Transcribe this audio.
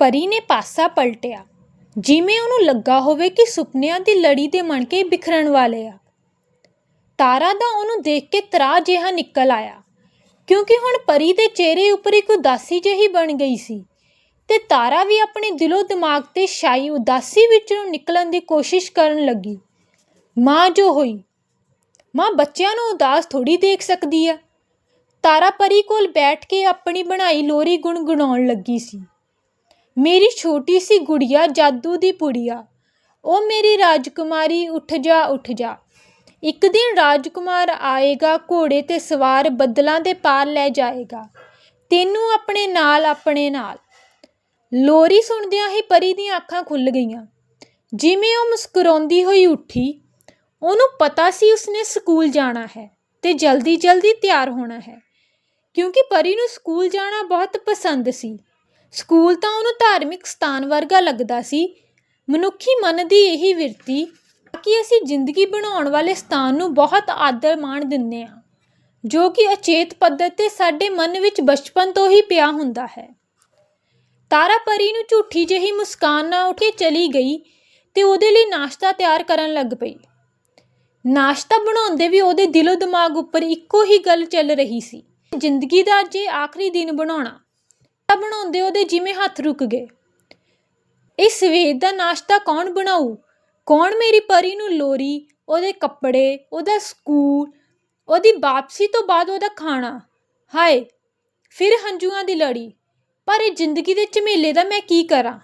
ਪਰੀ ਨੇ ਪਾਸਾ ਪਲਟਿਆ। ਜਿਵੇਂ ਉਹਨੂੰ ਲੱਗਾ ਹੋਵੇ ਕਿ ਸੁਪਨਿਆਂ ਦੀ ਲੜੀ ਦੇ ਮਣਕੇ ਬਿਖਰਨ ਵਾਲੇ ਆ। ਤਾਰਾ ਦਾ ਉਹਨੂੰ ਦੇਖ ਕੇ ਤਰਾ ਜਿਹਾ ਨਿਕਲ ਆਇਆ, ਕਿਉਂਕਿ ਹੁਣ ਪਰੀ ਦੇ ਚਿਹਰੇ ਉੱਪਰ ਇੱਕ ਉਦਾਸੀ ਜਿਹੀ ਬਣ ਗਈ ਸੀ ਤੇ ਤਾਰਾ ਵੀ ਆਪਣੇ ਦਿਲੋਂ ਦਿਮਾਗ ਤੇ ਛਾਈ ਉਦਾਸੀ ਵਿੱਚੋਂ ਨਿਕਲਣ ਦੀ ਕੋਸ਼ਿਸ਼ ਕਰਨ ਲੱਗੀ। ਮਾਂ ਜੋ ਹੋਈ, ਮਾਂ ਬੱਚਿਆਂ ਨੂੰ ਉਦਾਸ ਥੋੜੀ ਦੇਖ ਸਕਦੀ ਆ। ਤਾਰਾ ਪਰੀ ਕੋਲ ਬੈਠ ਕੇ ਆਪਣੀ ਬਣਾਈ ਲੋਰੀ ਗੁਣਗੁਣਾਉਣ ਲੱਗੀ ਸੀ। ਮੇਰੀ ਛੋਟੀ ਸੀ ਗੁੜੀਆ, ਜਾਦੂ ਦੀ ਪੁੜੀਆ। ਉਹ ਮੇਰੀ ਰਾਜਕੁਮਾਰੀ ਉੱਠ ਜਾ ਉੱਠ ਜਾ। ਇੱਕ ਦਿਨ ਰਾਜਕੁਮਾਰ ਆਏਗਾ, ਘੋੜੇ ਤੇ ਸਵਾਰ ਬੱਦਲਾਂ ਦੇ ਪਾਰ ਲੈ ਜਾਏਗਾ। ਤੈਨੂੰ ਆਪਣੇ ਨਾਲ ਆਪਣੇ ਨਾਲ। ਲੋਰੀ ਸੁਣਦਿਆਂ ਹੀ ਪਰੀ ਦੀਆਂ ਅੱਖਾਂ ਖੁੱਲ ਗਈਆਂ। ਜਿਵੇਂ ਉਹ ਮੁਸਕਰਾਉਂਦੀ ਹੋਈ ਉੱਠੀ, ਉਹਨੂੰ ਪਤਾ ਸੀ ਉਸਨੇ ਸਕੂਲ ਜਾਣਾ ਹੈ ਤੇ ਜਲਦੀ ਜਲਦੀ ਤਿਆਰ ਹੋਣਾ ਹੈ। ਕਿਉਂਕਿ ਪਰੀ ਨੂੰ ਸਕੂਲ ਜਾਣਾ ਬਹੁਤ ਪਸੰਦ ਸੀ। ਸਕੂਲ ਤਾਂ ਉਹਨੂੰ ਧਾਰਮਿਕ ਸਥਾਨ ਵਰਗਾ ਲੱਗਦਾ ਸੀ। ਮਨੁੱਖੀ ਮਨ ਦੀ ਇਹੀ ਵਿਰਤੀ ਕਿ ਅਸੀਂ ਜ਼ਿੰਦਗੀ ਬਣਾਉਣ ਵਾਲੇ ਸਥਾਨ ਨੂੰ ਬਹੁਤ ਆਦਰ ਮਾਣ ਦਿੰਦੇ ਹਾਂ, ਜੋ ਕਿ ਅਚੇਤ ਪੱਧਰ ਤੇ ਸਾਡੇ ਮਨ ਵਿੱਚ ਬਚਪਨ ਤੋਂ ਹੀ ਪਿਆ ਹੁੰਦਾ ਹੈ। ਤਾਰਾ ਪਰੀ ਨੂੰ ਝੂਠੀ ਜਿਹੀ ਮੁਸਕਾਨ ਨਾਲ ਉੱਠ ਕੇ ਚਲੀ ਗਈ ਤੇ ਉਹਦੇ ਲਈ ਨਾਸ਼ਤਾ ਤਿਆਰ ਕਰਨ ਲੱਗ ਪਈ। ਨਾਸ਼ਤਾ ਬਣਾਉਂਦੇ ਵੀ ਉਹਦੇ ਦਿਲੋਂ ਦਿਮਾਗ ਉੱਪਰ ਇੱਕੋ ਹੀ ਗੱਲ ਚੱਲ ਰਹੀ ਸੀ। ਜ਼ਿੰਦਗੀ ਦਾ ਜੇ ਆਖਰੀ ਦਿਨ ਬਣਾਉਣਾ ਨਾਸ਼ਤਾ ਬਣਾਉਂਦੇ ਉਹਦੇ ਜਿਵੇਂ ਹੱਥ ਰੁਕ ਗਏ। ਇਹ ਸਵੇਰ ਦਾ ਨਾਸ਼ਤਾ ਕੌਣ ਬਣਾਊ? ਕੌਣ ਮੇਰੀ ਪਰੀ ਨੂੰ ਲੋਰੀ, ਉਹਦੇ ਕੱਪੜੇ, ਉਹਦਾ ਸਕੂਲ, ਉਹਦੀ ਵਾਪਸੀ ਤੋਂ ਬਾਅਦ ਉਹਦਾ ਖਾਣਾ? ਹਾਏ, ਫਿਰ ਹੰਝੂਆਂ ਦੀ ਲੜੀ। ਪਰ ਇਹ ਜ਼ਿੰਦਗੀ ਦੇ ਝਮੇਲੇ ਦਾ ਮੈਂ ਕੀ ਕਰਾਂ?